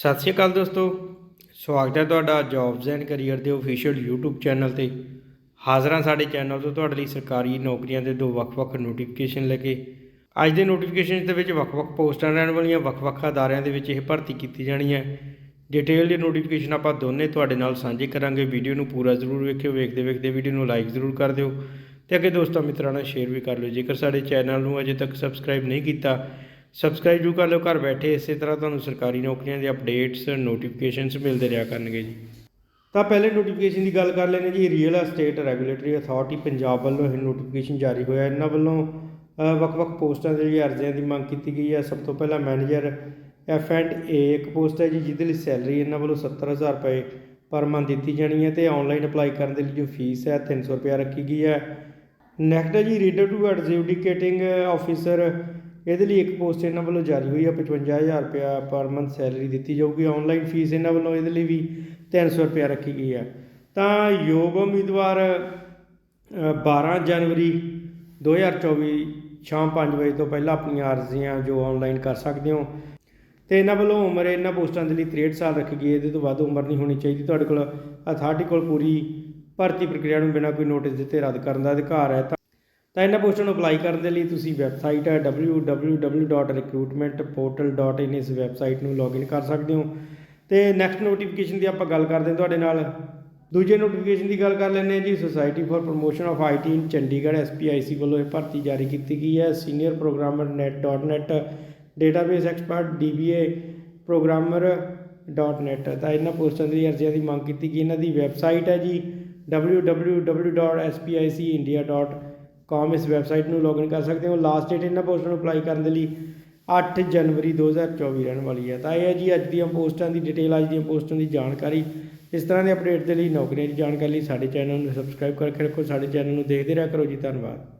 ਸਤਿ ਸ਼੍ਰੀ ਅਕਾਲ ਦੋਸਤੋ। ਸਵਾਗਤ ਹੈ ਤੁਹਾਡਾ ਜੌਬਸ ਐਂਡ ਕੈਰੀਅਰ ਦੇ ਅਫੀਸ਼ੀਅਲ YouTube ਚੈਨਲ ਤੇ। ਹਾਜ਼ਰ ਹਾਂ ਸਾਡੇ ਚੈਨਲ ਤੋਂ ਤੁਹਾਡੇ ਲਈ ਸਰਕਾਰੀ ਨੌਕਰੀਆਂ ਦੇ ਦੋ ਵੱਖ-ਵੱਖ ਨੋਟੀਫਿਕੇਸ਼ਨ ਲੈ ਕੇ। ਅੱਜ ਦੇ ਨੋਟੀਫਿਕੇਸ਼ਨ ਦੇ ਵਿੱਚ ਵੱਖ-ਵੱਖ ਪੋਸਟਾਂ ਰਹਿਣ ਵਾਲੀਆਂ, ਵੱਖ-ਵੱਖ ਅਦਾਰਿਆਂ ਦੇ ਵਿੱਚ ਇਹ ਭਰਤੀ ਕੀਤੀ ਜਾਣੀ ਹੈ। ਡਿਟੇਲ ਦੀ ਨੋਟੀਫਿਕੇਸ਼ਨ ਆਪਾਂ ਦੋਨੇ ਤੁਹਾਡੇ ਨਾਲ ਸਾਂਝੇ ਕਰਾਂਗੇ। ਵੀਡੀਓ ਨੂੰ ਪੂਰਾ ਜ਼ਰੂਰ ਵੇਖਿਓ, ਵੇਖਦੇ ਵੇਖਦੇ ਵੀਡੀਓ ਨੂੰ ਲਾਈਕ ਜ਼ਰੂਰ ਕਰ ਦਿਓ। ਤੇ ਅੱਗੇ ਦੋਸਤਾਂ ਮਿੱਤਰਾਂ ਨਾਲ ਸ਼ੇਅਰ ਵੀ ਕਰ ਲਿਓ। ਜੇਕਰ ਸਾਡੇ ਚੈਨਲ ਨੂੰ ਅਜੇ ਤੱਕ ਸਬਸਕ੍ਰਾਈਬ ਨਹੀਂ ਕੀਤਾ ਸਬਸਕ੍ਰਾਈਬ ਜੂ ਕਰ ਲਿਓ, ਘਰ ਬੈਠੇ ਇਸੇ ਤਰ੍ਹਾਂ ਤੁਹਾਨੂੰ ਸਰਕਾਰੀ ਨੌਕਰੀਆਂ ਦੇ ਅਪਡੇਟਸ ਨੋਟੀਫਿਕੇਸ਼ਨਸ ਮਿਲਦੇ ਰਿਹਾ ਕਰਨਗੇ ਜੀ। ਤਾਂ ਪਹਿਲੇ ਨੋਟੀਫਿਕੇਸ਼ਨ ਦੀ ਗੱਲ ਕਰ ਲੈਂਦੇ ਜੀ real estate regulatory authority Punjab ਵੱਲੋਂ ਇਹ ਨੋਟੀਫਿਕੇਸ਼ਨ ਜਾਰੀ ਹੋਇਆ। ਇਹਨਾਂ ਵੱਲੋਂ ਵੱਖ-ਵੱਖ ਪੋਸਟਾਂ ਦੇ ਲਈ ਅਰਜ਼ੀਆਂ ਦੀ ਮੰਗ ਕੀਤੀ ਗਈ ਹੈ। ਸਭ ਤੋਂ ਪਹਿਲਾਂ ਮੈਨੇਜਰ ਐਫ ਐਂਡ ਏ ਇੱਕ ਪੋਸਟ ਹੈ ਜੀ, ਜਿਹਦੇ ਲਈ ਸੈਲਰੀ ਇਹਨਾਂ ਵੱਲੋਂ 70000 ਰੁਪਏ ਪਰ ਮੰਥ ਦਿੱਤੀ ਜਾਣੀ ਹੈ ਤੇ ਆਨਲਾਈਨ ਅਪਲਾਈ ਕਰਨ ਦੇ ਲਈ ਜੋ ਫੀਸ ਹੈ 300 ਰੁਪਏ ਰੱਖੀ ਗਈ ਹੈ। ਨੈਕਸਟ ਹੈ ਜੀ ਰੀਡਰ ਟੂ ਐਡਜੂਡੀਕੇਟਿੰਗ ਆਫੀਸਰ ਇਹਦੇ ਲਈ ਇੱਕ ਪੋਸਟ ਇਹਨਾਂ ਵੱਲੋਂ ਜਾਰੀ ਹੋਈ ਹੈ 55000 ਰੁਪਇਆ ਪਰ ਮੰਥ ਸੈਲਰੀ ਦਿੱਤੀ ਜਾਊਗੀ। ਆਨਲਾਈਨ ਫੀਸ ਇਹਨਾਂ ਵੱਲੋਂ ਇਹਦੇ ਲਈ ਵੀ 300 ਰੁਪਇਆ ਰੱਖੀ ਗਈ ਹੈ ਤਾਂ ਯੋਗ ਉਮੀਦਵਾਰ ਅ, 12 ਜਨਵਰੀ 2024 ਸ਼ਾਮ 5 ਵਜੇ ਤੋਂ ਪਹਿਲਾਂ ਆਪਣੀਆਂ ਅਰਜ਼ੀਆਂ ਜੋ ਆਨਲਾਈਨ ਕਰ ਸਕਦੇ ਹੋ। ਤੇ ਇਹਨਾਂ ਵੱਲੋਂ ਉਮਰ ਇਹਨਾਂ ਪੋਸਟਾਂ ਦੇ ਲਈ 63 ਸਾਲ ਰੱਖੀ ਗਈ ਇਹਦੇ ਤੋਂ ਵੱਧ ਉਮਰ ਨਹੀਂ ਹੋਣੀ ਚਾਹੀਦੀ। ਤੁਹਾਡੇ ਕੋਲ ਅਥਾਰਟੀ ਕੋਲ ਪੂਰੀ ਭਰਤੀ ਪ੍ਰਕਿਰਿਆ ਨੂੰ ਬਿਨਾਂ ਕੋਈ ਨੋਟਿਸ ਦਿੱਤੇ ਰੱਦ ਕਰਨ ਦਾ ਅਧਿਕਾਰ ਹੈ। ਤਾਂ ਇਹਨਾਂ ਪੋਸਟਾਂ ਨੂੰ ਅਪਲਾਈ ਕਰਨ ਦੇ ਲਈ ਤੁਸੀਂ ਵੈਬਸਾਈਟ ਹੈ www.recruitmentportal.in ਇਸ ਵੈਬਸਾਈਟ ਨੂੰ ਲੌਗਇਨ ਕਰ ਸਕਦੇ ਹੋ। ਤੇ ਨੈਕਸਟ ਨੋਟੀਫਿਕੇਸ਼ਨ ਦੀ ਆਪਾਂ ਗੱਲ ਕਰਦੇ ਹਾਂ ਤੁਹਾਡੇ ਨਾਲ। ਦੂਜੇ ਨੋਟੀਫਿਕੇਸ਼ਨ ਦੀ ਗੱਲ ਕਰ ਲੈਂਦੇ ਹਾਂ ਜੀ society for promotion of IT in Chandigarh SPIC ਵੱਲੋਂ ਇਹ ਭਰਤੀ ਜਾਰੀ ਕੀਤੀ ਗਈ ਹੈ। Senior programmer net.net database expert DBA programmer .net, ਤਾਂ ਇਹਨਾਂ ਪੋਸਟਾਂ ਦੀ ਅਰਜ਼ੀਆਂ ਦੀ ਮੰਗ ਕੀਤੀ ਗਈ। ਇਹਨਾਂ ਦੀ ਵੈਬਸਾਈਟ ਹੈ ਜੀ ਕੌਮ ਇਸ ਵੈਬਸਾਈਟ ਨੂੰ ਲੌਗਇਨ ਕਰ ਸਕਦੇ ਹੋ। ਲਾਸਟ ਡੇਟ ਇਹਨਾਂ ਪੋਸਟਾਂ ਨੂੰ ਅਪਲਾਈ ਕਰਨ ਦੇ ਲਈ 8 ਜਨਵਰੀ 2024 ਰਹਿਣ ਵਾਲੀ ਹੈ। ਤਾਂ ਇਹ ਹੈ ਜੀ ਅੱਜ ਦੀਆਂ ਪੋਸਟਾਂ ਦੀ ਡਿਟੇਲ ਅੱਜ ਦੀਆਂ ਪੋਸਟਾਂ ਦੀ ਜਾਣਕਾਰੀ। ਇਸ ਤਰ੍ਹਾਂ ਦੇ ਅਪਡੇਟ ਦੇ ਲਈ ਨੌਕਰੀਆਂ ਦੀ ਜਾਣਕਾਰੀ ਲਈ ਸਾਡੇ ਚੈਨਲ ਨੂੰ ਸਬਸਕ੍ਰਾਈਬ ਕਰਕੇ ਰੱਖੋ। ਸਾਡੇ ਚੈਨਲ ਨੂੰ ਦੇਖਦੇ ਰਿਹਾ ਕਰੋ ਜੀ। ਧੰਨਵਾਦ।